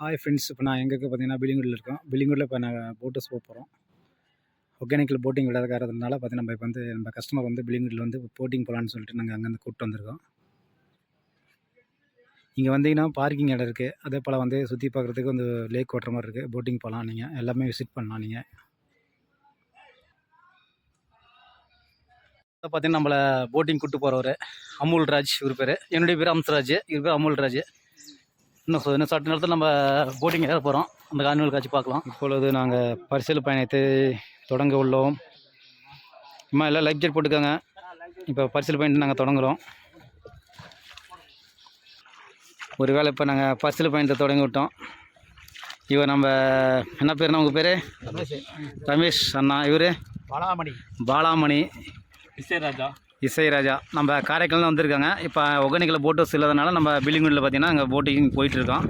Hi friends இப்போ நான் எங்கே பார்த்தீங்கன்னா பிலிங்குடில் இருக்கோம் பிலிங்குடில் இப்போ நாங்கள் போட் ஹவுஸ் போக போகிறோம் ஒகேனிக்கல் போட்டிங் விடாத காரணத்தினால பார்த்தீங்கன்னா நம்ம இப்போ வந்து நம்ம கஸ்டமர் வந்து பிலிங்குடில் வந்து போட்டிங் போகலான்னு சொல்லிட்டு நாங்கள் அங்கேருந்து கூப்பிட்டு வந்திருக்கோம். இங்கே வந்தீங்கன்னா பார்க்கிங் இடம் இருக்குது அதே போல் வந்து சுற்றி பார்க்குறதுக்கு வந்து லேக் ஓட்டுற மாதிரி இருக்குது போட்டிங் போகலாம் நீங்கள் எல்லாமே விசிட் பண்ணலாம் நீங்கள் பார்த்தீங்கன்னா நம்மளை போட்டிங் கூட்டு போகிறவர் அமுல்ராஜ் இவர் பேர். என்னுடைய பேர் அம்சராஜ் இவர் பேர் அமுல்ராஜ். இன்னும் இன்னும் சட்ட நேரத்தில் நம்ம போட்டிங் ஏற போகிறோம் அந்த கார்னிவல் காட்சி பார்க்கலாம். இப்பொழுது நாங்கள் பரிசல் பயணத்தை தொடங்க உள்ளோம். அம்மா எல்லாம் ஜெட் போட்டுக்கோங்க. இப்போ பரிசல் பயணத்தை நாங்கள் தொடங்குறோம். ஒருவேளை இப்போ நாங்கள் பரிசல் பயணத்தை தொடங்கி விட்டோம். இவர் நம்ம என்ன பேருண்ணா உங்கள் பேர்? ரமேஷ். அண்ணா இவர்? பாலாமணி. பாலாமணி. விசயராஜா இசைராஜா நம்ம காரைக்கால் வந்திருக்காங்க. இப்போ ஒகேனிக்கல் போட் ஹவுஸ் இல்லாதனால நம்ம பில்லிங்குடில் பார்த்தீங்கன்னா அங்கே போட்டிங் போயிட்டுருக்கோம்.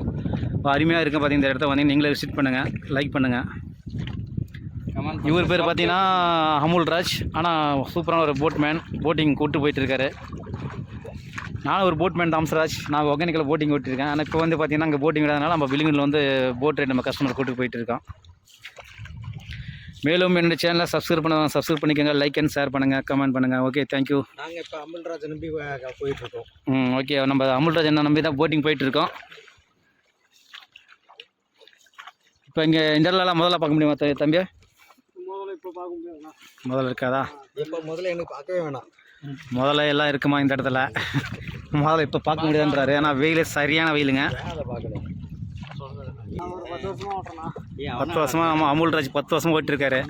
இப்போ அருமையாக இருக்குது பார்த்தீங்கன்னா இந்த இடத்த வந்து. நீங்களே விசிட் பண்ணுங்கள் லைக் பண்ணுங்கள் இவர் பேர் பார்த்தீங்கன்னா அமுல் ராஜ். ஆனால் சூப்பரான ஒரு போட்மேன் போட்டிங் கூட்டு போயிட்டுருக்காரு. நானும் ஒரு போட்மேன் தாம்சராஜ். நான் ஒகேனிக்கல் போட்டிங் ஓட்டிருக்கேன் ஆனால் இப்போ வந்து பார்த்தீங்கன்னா அங்கே போட்டிங் விடாதனால நம்ம பில்லிங்குடில் வந்து போட் ரைட் நம்ம கஸ்டமர் கூட்டு போயிட்டு இருக்கோம் மேலும் என்னோட சேனலை சப்ஸ்கிரைப் பண்ண சப்ஸ்கிரைப் பண்ணிக்கோங்க லைக் அண்ட் ஷேர் பண்ணுங்கள் கமெண்ட் பண்ணுங்கள் ஓகே தேங்க்யூ நாங்கள் இப்போ அமல்ராஜ் நம்பி போயிட்டு இருக்கோம் ம் ஓகே நம்ம அமுல்ராஜ் என்ன நம்பி தான் போட்டிங் போயிட்டு இருக்கோம் இப்போ இங்கே இன்டர்லாம் முதல்ல பார்க்க முடியுமா தம்பி முதல்ல இப்போ பார்க்க முடியாதுண்ணா முதல்ல இருக்காதா? இப்போ முதல்ல எனக்கு பார்க்கவே வேணாம். முதல்ல எல்லாம் இருக்குமா இந்த இடத்துல? முதல்ல இப்போ பார்க்க முடியாதுன்றாரு. ஏன்னா வெயில் சரியான வெயிலுங்க. பார்க்கணும். ஒரு பத்து வருஷமாக பத்து ஆமாம் அமுல்ராஜ் பத்து வருஷமா போயிட்டு இருக்காரு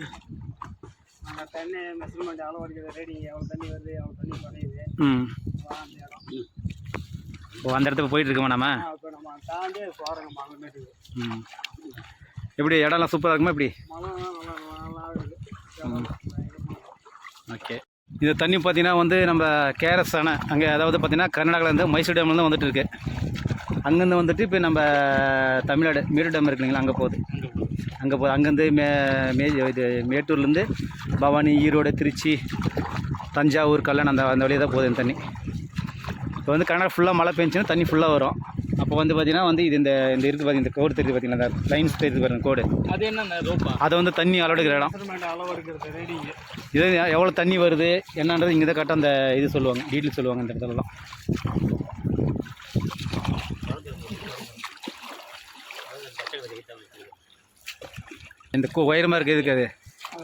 நாங்கள் தண்ணி மெஷர்மெண்ட் எவ்வளோ வரைக்கும் ரேடிங் எவ்வளோ தண்ணி வருது எவ்வளோ தண்ணி குறையுது ம். ஓ அந்த இடத்துக்கு போயிட்டு இருக்கோமா நம்ம இப்போ நம்ம தாண்டி போகிறோங்க மங்கமேட்டுக்கு ம். எப்படி இடம்லாம் சூப்பராக இருக்குமா எப்படி? ஓகே. இந்த தண்ணி பார்த்தீங்கன்னா வந்து நம்ம கேரஸ் அணை அங்கே அதாவது பார்த்தீங்கன்னா கர்நாடகாவிலேருந்து மைசூர் டேம்லேருந்து வந்துட்டு இருக்கு. அங்கேருந்து வந்துட்டு இப்போ நம்ம தமிழ்நாடு மேடு டேம் இருக்குங்களா அங்கே போகுது. அங்கே போகுது. அங்கேருந்து மே மே இது மேட்டூர்லேருந்து பவானி ஈரோடு திருச்சி தஞ்சாவூர் கல்லணை அந்த அந்த வழியாக தான் போகுது இந்த தண்ணி. இப்போ வந்து கர்நாடகா ஃபுல்லாக மழை பெஞ்சுன்னா தண்ணி ஃபுல்லாக வரும். அப்போ வந்து பார்த்தீங்கன்னா வந்து இது இந்த இந்த இருக்குது பார்த்தீங்கன்னா இந்த கோடு தெரியுது பார்த்தீங்களா இந்த லைன்ஸ் தெரியுது பாருங்க கோடு அது என்ன அதை வந்து தண்ணி அளவெடுக்கிற இடம். இது எவ்வளோ தண்ணி வருது என்னன்றது இங்கே தான் கரெக்டாக அந்த இது சொல்லுவாங்க டீட்டெயில் சொல்லுவாங்க இந்த இடத்துலலாம். இந்த கோ உயரமாக இருக்குது எதுக்கு அது.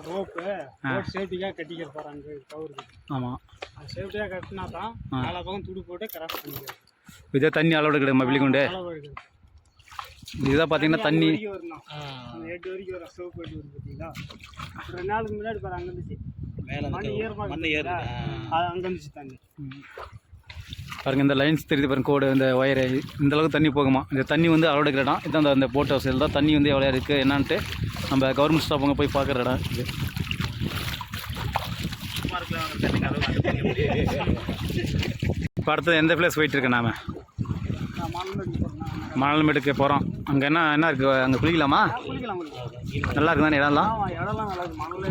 ரோப்பு. ரோப் சேஃப்டிக்காக கட்டிக்கிற பாரு அங்கே கவருக்கு ஆமாம் அது சேஃப்டியாக கட்டினா தான் நாலா பக்கம் துடு போட்டு கிராஸ் பண்ணிக்கிறது இதே தண்ணி அளவு பிள்ளைக்குண்டு அளவு எடுக்கிறது இதுதான் பார்த்தீங்கன்னா தண்ணி வரைக்கும் வரணும். அந்த எட்டு வரைக்கும் வரும் சிவப்பு எட்டு வரும் பார்த்தீங்களா? ரெண்டு நாளுக்கு முன்னாடி பாரு அங்கே இருந்துச்சு மண் ஈரமாக மண் ஏறு அது அங்கே இருந்துச்சு தண்ணி பாருங்க இந்த லைன்ஸ் தெரியுது பாருங்க கோடு இந்த ஒயரு இந்த அளவுக்கு தண்ணி போகுமா? இந்த தண்ணி வந்து அளவு எடுக்கிற இடம். இதான் அந்த- போட் ஹவுஸ் தான் தண்ணி வந்து எவ்வளோ இருக்குது என்னான்ட்டு நம்ம கவர்மெண்ட் ஸ்டாஃப் அங்கே போய் பார்க்குற இடம் இது. இப்போ அடுத்தது எந்த பிளேஸ் போயிட்டு இருக்கு நாம? நான் மண் எடுக்க போகிறோம் அங்கே என்ன என்ன இருக்குது அங்கே குளிக்கலாமா? நல்லா இருக்குதானே இடம்லாம்? மணலே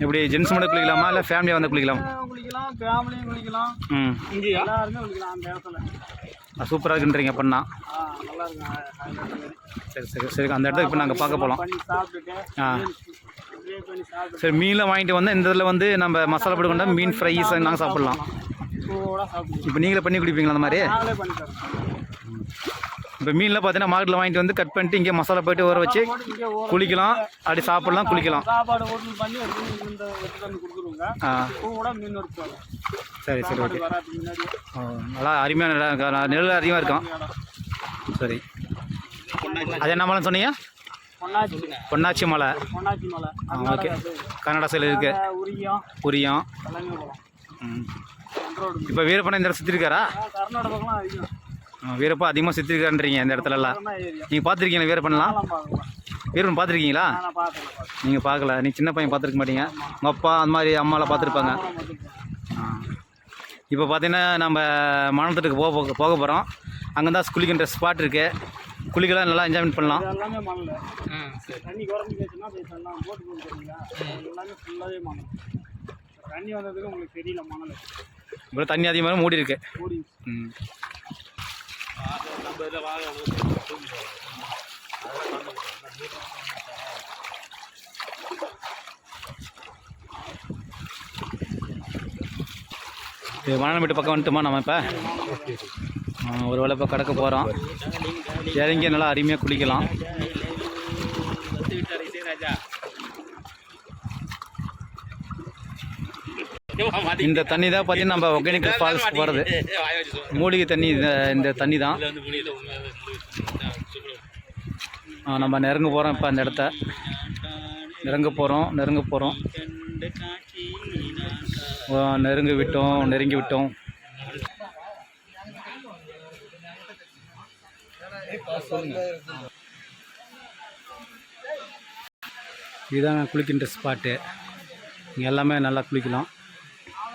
எப்படி ஜென்ஸ் மட்டும் குளிக்கலாமா? இல்லை ஃபேமிலியாக வந்து குளிக்கலாம்? ம். சூப்பராக இருக்குன்றீங்க பண்ணா சரி சரி சரி. அந்த இடத்துக்கு இப்போ நாங்கள் பார்க்க போகலாம் ஆ. சரி மீன்லாம் வாங்கிட்டு வந்து இந்த இதில் வந்து நம்ம மசாலா போட்டு கொண்டா மீன் ஃப்ரை நாங்கள் சாப்பிட்லாம். இப்போ நீங்களே பண்ணி குடிப்பீங்களா அந்த மாதிரி? இப்போ மீன்லாம் பார்த்தீங்கன்னா மார்க்கெட்டில் வாங்கிட்டு வந்து கட் பண்ணிட்டு இங்கே மசாலா போயிட்டு ஊற வச்சு குளிக்கலாம். அப்படி சாப்பிட்லாம் குளிக்கலாம். சாப்பாடு ஓட்டல் பண்ணி கொடுத்துருவோங்க. சரி சரி ஓகே நல்லா அருமையான இடம் இருக்கு. நல்லா நெல் அதிகமாக இருக்கும் சரி. அது என்ன மலை சொன்னீங்க? பொன்னாச்சி மலை. பொன்னாச்சி மலை. ஆ ஓகே. கன்னடா சைடில் உரியம் புரியும் இப்போ வீரப்பனை இந்த கர்நாடகாலாம் அதிகம். வீரப்பா அதிகமாக சுற்றிருக்காருன்றீங்க இந்த இடத்துலலாம். நீங்கள் பார்த்துருக்கீங்களா பார்க்கலாம் வீரப்பன் பார்த்துருக்கீங்களா? நீங்கள் பார்க்கல நீ சின்ன பையன் பார்த்துருக்க மாட்டீங்க. உங்கள் அப்பா அந்த மாதிரி அம்மாலாம் பார்த்துருப்பாங்க. இப்போ பார்த்தீங்கன்னா நம்ம மணத்துக்கு போக போக போக போகிறோம் அங்கே தான் குளிக்கின்ற ஸ்பாட் இருக்குது குளிக்கலாம் நல்லா என்ஜாய்மெண்ட் பண்ணலாம். தண்ணி வந்ததுக்கு உங்களுக்கு தெரியல மணல். இப்போ தண்ணி அதிகமாக மூடி இருக்கு மூடி ம் இது பக்கம் வந்துட்டுமா நம்ம இப்போ? ஒரு வேளை இப்போ கடக்க போகிறோம் இறங்கி நல்லா அருமையாக குளிக்கலாம். இந்த தண்ணி தான் பார்த்தீங்கன்னா நம்ம ஒகேனிக்கல் ஃபால்ஸ் போகிறது மூலிகை தண்ணி இந்த இந்த தண்ணி தான். ஆ, நம்ம நெருங்க போகிறோம் இப்போ அந்த இடத்த. நெருங்க போகிறோம் நெருங்க போகிறோம் நெருங்க விட்டோம் நெருங்கி விட்டோம். இதுதான் குளிக்கின்ற ஸ்பாட்டு இங்கே எல்லாமே நல்லா குளிக்கலாம்.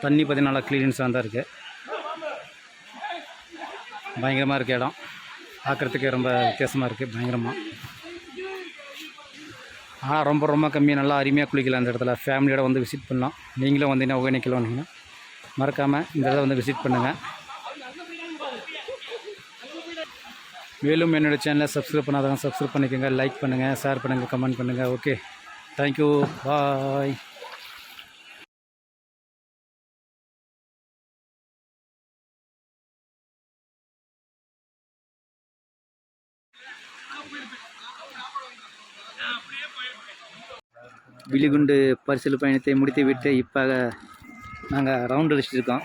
தண்ணி பார்த்தீங்கன்னா நல்லா க்ளீனஸாக தான் இருக்குது பயங்கரமாக இருக்குது இடம். பார்க்குறதுக்கே ரொம்ப வித்தியாசமாக இருக்குது பயங்கரமாக ஆனால் ரொம்ப ரொம்ப கம்மியாக நல்லா அருமையாக குளிக்கலாம் அந்த இடத்துல. ஃபேமிலியோட வந்து விசிட் பண்ணலாம். நீங்களும் வந்தீங்கன்னா ஒகேனிக்கல் வந்தீங்கன்னா. மறக்காமல் இந்த இடத்துல வந்து விசிட் பண்ணுங்கள் மேலும் என்னோடய சேனலை சப்ஸ்கிரைப் பண்ணாதவங்க சப்ஸ்கிரைப் பண்ணிக்கோங்க லைக் பண்ணுங்கள் ஷேர் பண்ணுங்கள் கமெண்ட் பண்ணுங்கள் ஓகே தேங்க்யூ பாய் விழிகுண்டு பரிசல் பயணத்தை முடித்துவிட்டு இப்போ நாங்கள் ரவுண்ட் அடிச்சிட்டு இருக்கோம்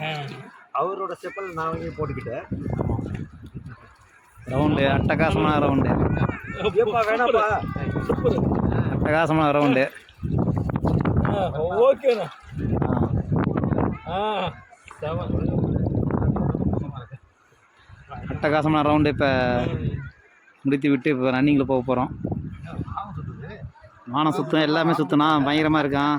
அவரோட செப்பல் நான் வாங்கி போட்டுக்கிட்டேன். ரவுண்டு அட்டகாசமான ரவுண்டு அட்டகாசமான ரவுண்டு ஓகேண்ணா அட்டகாசமான ரவுண்டு இப்போ முடித்து விட்டு இப்போ ரன்னிங்கில் போக போகிறோம் வானம் சுத்தம் எல்லாமே சுத்தணும் பயங்கரமாக இருக்கான்